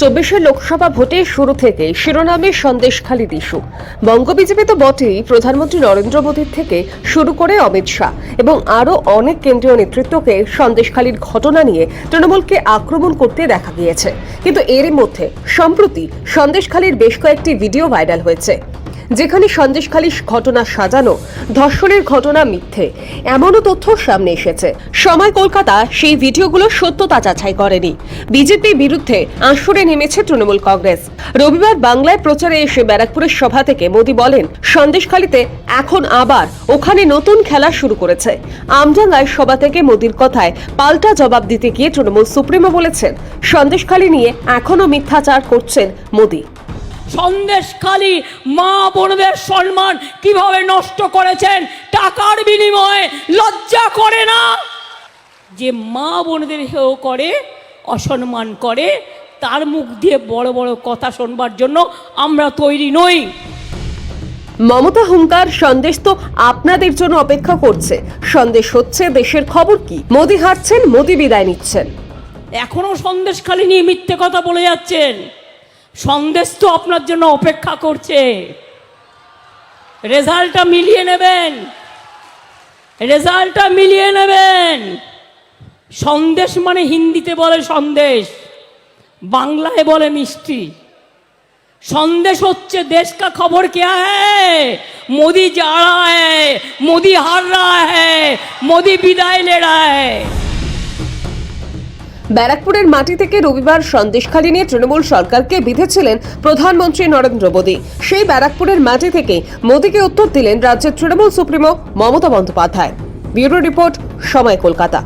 চব্বিশের লোকসভা ভোটে শুরু থেকে শিরোনামে সন্দেশখালী ইস্যু বঙ্গ বিজেপি তো বটেই প্রধানমন্ত্রী নরেন্দ্র মোদীর থেকে শুরু করে অমিত শাহ এবং আরও অনেক কেন্দ্রীয় নেতৃত্বকে সন্দেশখালীর ঘটনা নিয়ে তৃণমূলকে আক্রমণ করতে দেখা গিয়েছে। কিন্তু এরই মধ্যে, সম্প্রতি সন্দেশখালীর বেশ কয়েকটি ভিডিও ভাইরাল হয়েছে। যেখানে সন্দেশখালী ঘটনা সাজানো, ধর্ষণের ঘটনা মিথ্যে। এমনও তথ্য সামনে এসেছে। সময় কলকাতা সেই ভিডিওগুলো সত্যতা যাচাই করেনি। বিজেপির বিরুদ্ধে আসরে নেমেছে তৃণমূল কংগ্রেস। রবিবার বাংলায় প্রচারে এসে ব্যারাকপুরের সভা থেকে মোদী বলেন, সন্দেশখালীতে এখন আবার ওখানে নতুন খেলা শুরু করেছে। আমডাঙ্গায় সভা থেকে মোদীর কথায় পাল্টা জবাব দিতে গিয়ে তৃণমূল সুপ্রিমো বলেছেন, সন্দেশখালী নিয়ে এখনও মিথ্যাচার করছেন মোদী। সন্দেশখালী মা বোনদের সম্মান কীভাবে নষ্ট করেছেন টাকার বিনিময়ে লজ্জা করে না? যে মা বোনদের হেও করে অসম্মান করে তার মুখ দিয়ে বড় বড় কথা শোনবার জন্য আমরা তৈরি নই। মমতা হুঙ্কার সন্দেশ তো আপনাদের জন্য অপেক্ষা করছে। সন্দেশ হচ্ছে দেশের খবর কি? মোদি হারছেন মোদি বিদায় নিচ্ছেন। এখনও সন্দেশখালী নিয়ে মিথ্যে কথা বলে যাচ্ছেন। সন্দেশ তো আপনার জন্য অপেক্ষা করছে রেজাল্টটা মিলিয়ে নেবেন রেজাল্টটা মিলিয়ে নেবেন সন্দেশ মানে হিন্দিতে বলে সন্দেশ বাংলায় বলে মিষ্টি সন্দেশ হচ্ছে দেশ का खबर क्या है मोदी जा रहा है मोदी हार रहा है मोदी विदाई ले रहा है ব্যারাকপুরের মাটি থেকে রবিবার সন্দেশখালী নিয়ে তৃণমূল সরকারকে বিঁধেছিলেন প্রধানমন্ত্রী নরেন্দ্র মোদী। সেই ব্যারাকপুরের মাটি থেকে মোদীকে উত্তর দিলেন রাজ্যের Trinamool supremo Mamata Bandyopadhyay. Bureau report, সময় কলকাতা।